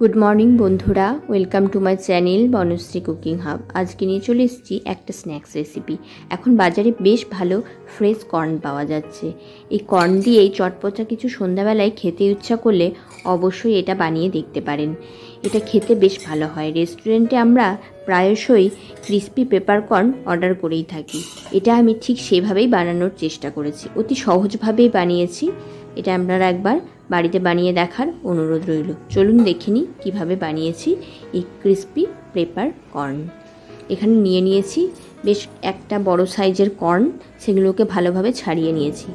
Good morning বন্ধুরা। Welcome to my channel Banashree cooking hub আজকে নিয়ে চলে এসেছি একটা স্ন্যাক্স রেসিপি এখন বাজারে বেশ ভালো ফ্রেশ কর্ন পাওয়া যাচ্ছে। এই কর্ন দিয়েই চটপচা কিছু সন্ধ্যাবেলায় খেতে ইচ্ছা করলে অবশ্যই এটা বানিয়ে দেখতে পারেন। এটা খেতে বেশ ভালো হয়। রেস্টুরেন্টে আমরা প্রায়শই ক্রিস্পি পেপার কর্ন অর্ডার করেই থাকি। এটা আমি ঠিক সেভাবেই বানানোর চেষ্টা করেছি। অতি সহজভাবেই বানিয়েছি। এটা আপনারা একবার বাড়িতে বানিয়ে দেখার অনুরোধ রইল। চলুন দেখে নিই কীভাবে বানিয়েছি এই ক্রিস্পি পেপার কর্ন। এখানে নিয়ে নিয়েছি বেশ একটা বড় সাইজের কর্ন। সেগুলোকে ভালোভাবে ছাড়িয়ে নিয়েছি।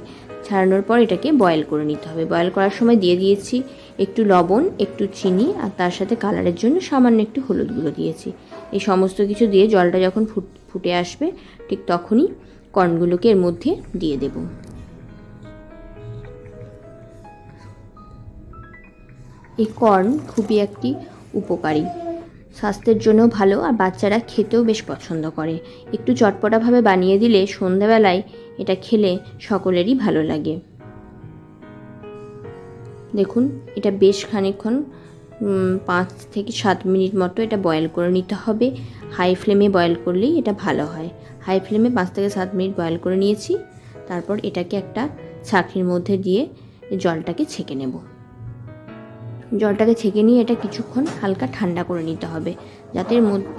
ছাড়ানোর পর এটাকে বয়েল করে নিতে হবে। বয়েল করার সময় দিয়ে দিয়েছি একটু লবণ, একটু চিনি আর তার সাথে কালারের জন্য সামান্য একটু হলুদ গুঁড়ো দিয়েছি। এই সমস্ত কিছু দিয়ে জলটা যখন ফুট আসবে, ঠিক তখনই কর্নগুলোকে এর মধ্যে দিয়ে দেবো। এই কর্ন খুবই একটি উপকারী। স্বাস্থ্যের জন্য ভালো আর বাচ্চারা খেতেও বেশ পছন্দ করে। একটু চটপটাভাবে বানিয়ে দিলে সন্ধ্যাবেলায় এটা খেলে সকলেরই ভালো লাগে। দেখুন, এটা বেশ খানিকক্ষণ পাঁচ থেকে সাত মিনিট মতো এটা বয়েল করে নিতে হবে। হাই ফ্লেমে বয়েল করলেই এটা ভালো হয়। হাই ফ্লেমে পাঁচ থেকে সাত মিনিট বয়েল করে নিয়েছি। তারপর এটাকে একটা ছাঁকনির মধ্যে দিয়ে জলটাকে ছেঁকে নেব। জলটাকে ছেঁকে নিয়ে এটা কিছুক্ষণ হালকা ঠান্ডা করে নিতে হবে। যাতে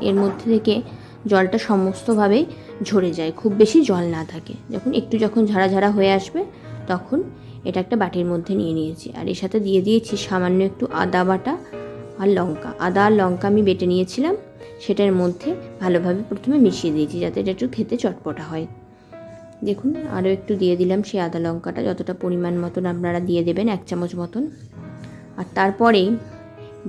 এর মধ্যে থেকে জলটা সমস্তভাবেই ঝরে যায়, খুব বেশি জল না থাকে। যখন একটু যখন ঝাড়া ঝাড়া হয়ে আসবে, তখন এটা একটা বাটির মধ্যে নিয়ে নিয়েছি। আর এর সাথে দিয়ে দিয়েছি সামান্য একটু আদা বাটা আর লঙ্কা। আদা আর লঙ্কা আমি বেটে নিয়েছিলাম, সেটার মধ্যে ভালোভাবে প্রথমে মিশিয়ে দিয়েছি যাতে এটা একটু খেতে চটপটা হয়। দেখুন, আরও একটু দিয়ে দিলাম সেই আদা লঙ্কাটা, যতটা পরিমাণ মতন আপনারা দিয়ে দেবেন, এক চামচ মতন। আর তারপরে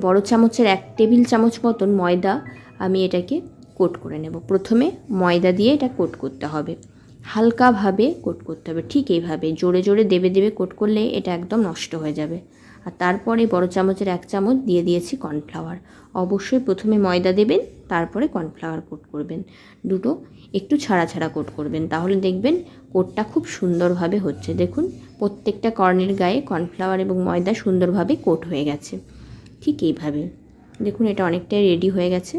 বড় চামচের এক টেবিল চামচ মতন ময়দা আমি এটাকে কোট করে নেব। প্রথমে ময়দা দিয়ে এটা কোট করতে হবে। হালকাভাবে কোট করতে হবে, ঠিক এইভাবে। জোরে জোরে দেবে দেবে কোট করলে এটা একদম নষ্ট হয়ে যাবে। আর তারপরে বড় চামচের এক চামচ দিয়ে দিয়েছি কর্নফ্লাওয়ার। অবশ্যই প্রথমে ময়দা দেবেন, তারপরে কর্নফ্লাওয়ার কোট করবেন। দুটো একটু ছাড়া ছাড়া কোট করবেন, তাহলে দেখবেন কোটটা খুব সুন্দরভাবে হচ্ছে। দেখুন, প্রত্যেকটা কর্নের গায়ে কর্নফ্লাওয়ার এবং ময়দা সুন্দরভাবে কোট হয়ে গেছে। ঠিক এইভাবে। দেখুন, এটা অনেকটাই রেডি হয়ে গেছে।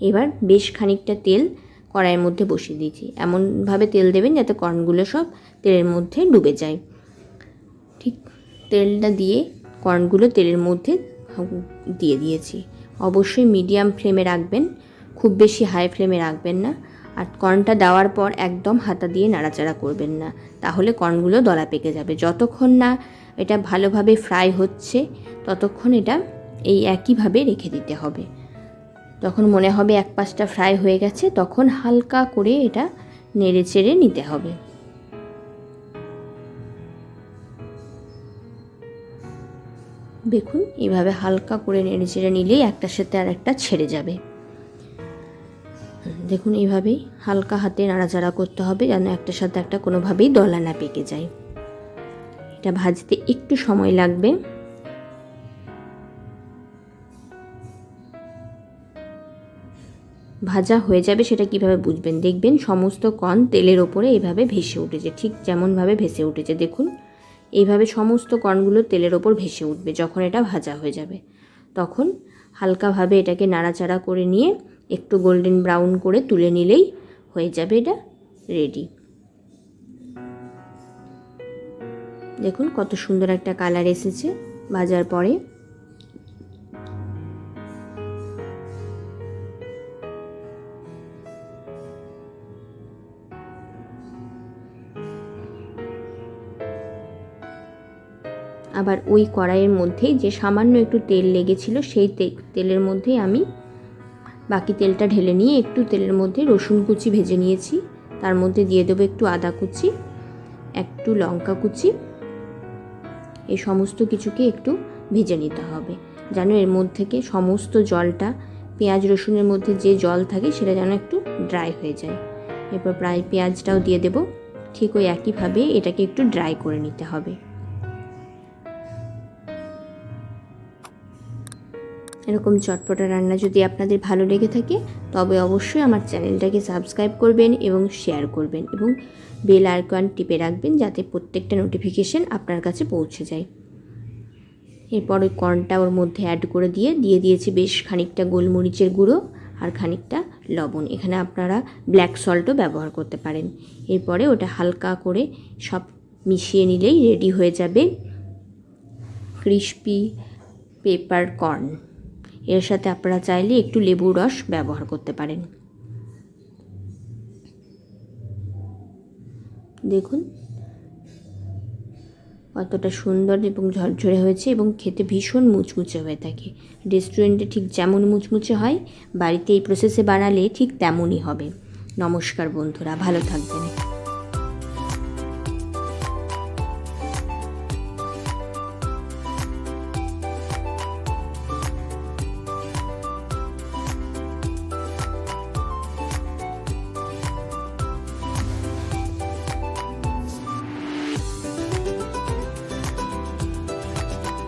এবার বেশ খানিকটা তেল কড়াইয়ের মধ্যে বসিয়ে দিয়েছি। এমনভাবে তেল দেবেন যাতে কর্নগুলো সব তেলের মধ্যে ডুবে যায়। ঠিক তেলটা দিয়ে কর্নগুলো তেলের মধ্যে দিয়ে দিয়েছি। অবশ্যই মিডিয়াম ফ্লেমে রাখবেন, খুব বেশি হাই ফ্লেমে রাখবেন না। আর কর্নটা দেওয়ার পর একদম হাতা দিয়ে নাড়াচাড়া করবেন না। তাহলে কর্নগুলো দলা পেকে যাবে। যতক্ষণ না এটা ভালোভাবে ফ্রাই হচ্ছে, ততক্ষণ এটা এই একইভাবে রেখে দিতে হবে। তখন মনে হবে এক পাশটা ফ্রাই হয়ে গেছে, তখন হালকা করে এটা নেড়ে চেড়ে নিতে হবে। দেখুন, এভাবে হালকা করে নেড়ে চেড়ে নিলেই একটার সাথে আর একটা ছেড়ে যাবে। দেখুন এইভাবেই হালকা হাতে নাড়াচাড়া করতে হবে যেন একটার সাথে একটা কোনোভাবেই দলা না পেকে যায়। এটা ভাজতে একটু সময় লাগবে। ভাজা হয়ে যাবে সেটা কীভাবে বুঝবেন? দেখবেন সমস্ত কর্ন তেলের ওপরে এভাবে ভেসে উঠেছে, ঠিক যেমনভাবে ভেসে উঠেছে। দেখুন এইভাবে সমস্ত কর্নগুলো তেলের ওপর ভেসে উঠবে যখন এটা ভাজা হয়ে যাবে। তখন হালকাভাবে এটাকে নাড়াচাড়া করে নিয়ে একটু গোল্ডেন ব্রাউন করে তুলে নিলেই হয়ে যাবে এটা রেডি। দেখুন কত সুন্দর একটা কালার এসেছে ভাজার পরে। আবার ওই কড়াইয়ের মধ্যেই যে সামান্য একটু তেল লেগেছিল সেই তেলের মধ্যেই আমি বাকি তেলটা ঢেলে নিয়ে একটু তেলের মধ্যে রসুন কুচি ভেজে নিয়েছি। তার মধ্যে দিয়ে দেবো একটু আদা কুচি, একটু লঙ্কা কুচি। এই সমস্ত কিছুকে একটু ভেজে নিতে হবে। যেন এর মধ্যে থেকে সমস্ত জলটা, পেঁয়াজ রসুনের মধ্যে যে জল থাকে সেটা যেন একটু ড্রাই হয়ে যায়। এরপর প্রায় পেঁয়াজটাও দিয়ে দেব। ঠিক ওই একইভাবে এটাকে একটু ড্রাই করে নিতে হবে। এরকম চটপটা রান্না যদি আপনাদের ভালো লেগে থাকে, তবে অবশ্যই আমার চ্যানেলটাকে সাবস্ক্রাইব করবেন এবং শেয়ার করবেন এবং বেল আইকন টিপে রাখবেন যাতে প্রত্যেকটা নোটিফিকেশান আপনার কাছে পৌঁছে যায়। এরপর ওই কর্নটা ওর মধ্যে অ্যাড করে দিয়ে দিয়ে দিয়েছি বেশ খানিকটা গোলমরিচের গুঁড়ো আর খানিকটা লবণ। এখানে আপনারা ব্ল্যাক সল্টও ব্যবহার করতে পারেন। এরপরে ওটা হালকা করে সব মিশিয়ে নিলেই রেডি হয়ে যাবে ক্রিস্পি পেপার কর্ন এর সাথে আপনারা চাইলে একটু লেবুর রস ব্যবহার করতে পারেন। দেখুন, কতটা সুন্দর এবং ঝরঝরে হয়েছে এবং খেতে ভীষণ মুচমুচে হয়ে থাকে। রেস্টুরেন্টে ঠিক যেমন মুচমুচে হয়, বাড়িতে এই প্রসেসে বানালে ঠিক তেমনই হবে। নমস্কার বন্ধুরা, ভালো থাকবেন।